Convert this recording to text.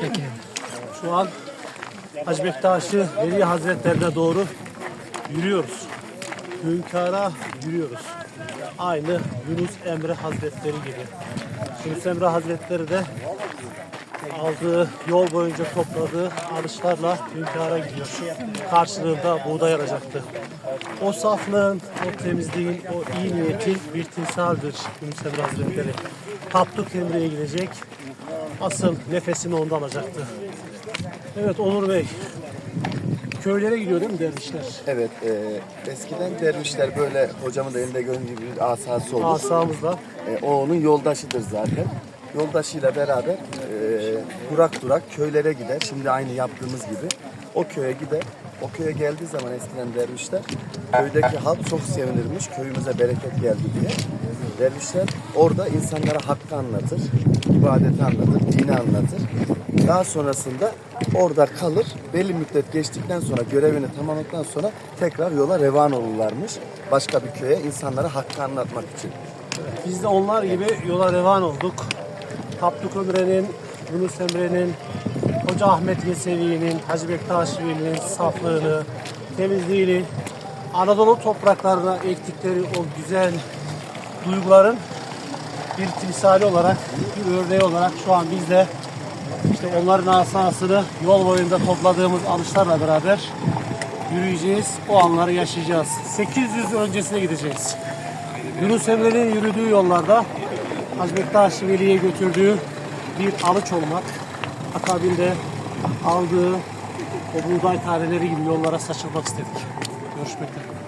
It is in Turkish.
Çekeyim. Şu an Hacı Bektaşi Veli Hazretlerine doğru yürüyoruz. Hünkara yürüyoruz. Aynı Yunus Emre Hazretleri gibi. Yunus Emre Hazretleri de aldığı yol boyunca topladığı alışlarla hünkara gidiyor. Karşılığında buğday alacaktı. O saflığın, o temizliğin, o iyi niyetin bir timsaldir Yunus Emre Hazretleri. Tapduk Emre'ye gidecek. Asıl nefesini onda alacaktı. Evet Onur Bey. Köylere gidiyor değil mi dervişler? Evet, e, eskiden dervişler böyle hocamın da elinde gördüğü gibi bir asası olur. Asamızda. E, o onun yoldaşıdır zaten. Yoldaşıyla beraber e, durak durak köylere gider. Şimdi aynı yaptığımız gibi. O köye gider. O köye geldiği zaman eskiden dervişler köydeki halk çok sevinirmiş. Köyümüze bereket geldi diye. Dervişler orada insanlara hakkı anlatır, ibadeti anlatır, dini anlatır. Daha sonrasında orada kalır. Belli müddet geçtikten sonra görevini tamamladıktan sonra tekrar yola revan olurlarmış. Başka bir köye insanlara hakkı anlatmak için. Biz de onlar gibi yola revan olduk. Tapduk Ömre'nin, Yunus Emre'nin, Hoca Ahmet Yesevi'nin, Hacı Bektaş Veli'nin saflığını, temizliğini, Anadolu topraklarına ektikleri o güzel duyguların bir timsali olarak, bir örneği olarak şu an biz de işte onların asasını yol boyunda topladığımız alışlarla beraber yürüyeceğiz. O anları yaşayacağız. 800 öncesine gideceğiz. Yunus Emre'nin yürüdüğü yollarda Hacı Bektaş Veli'ye götürdüğü bir alıç olmak, akabinde aldığı o buğday taneleri gibi yollara saçılmak istedik. Görüşmek üzere.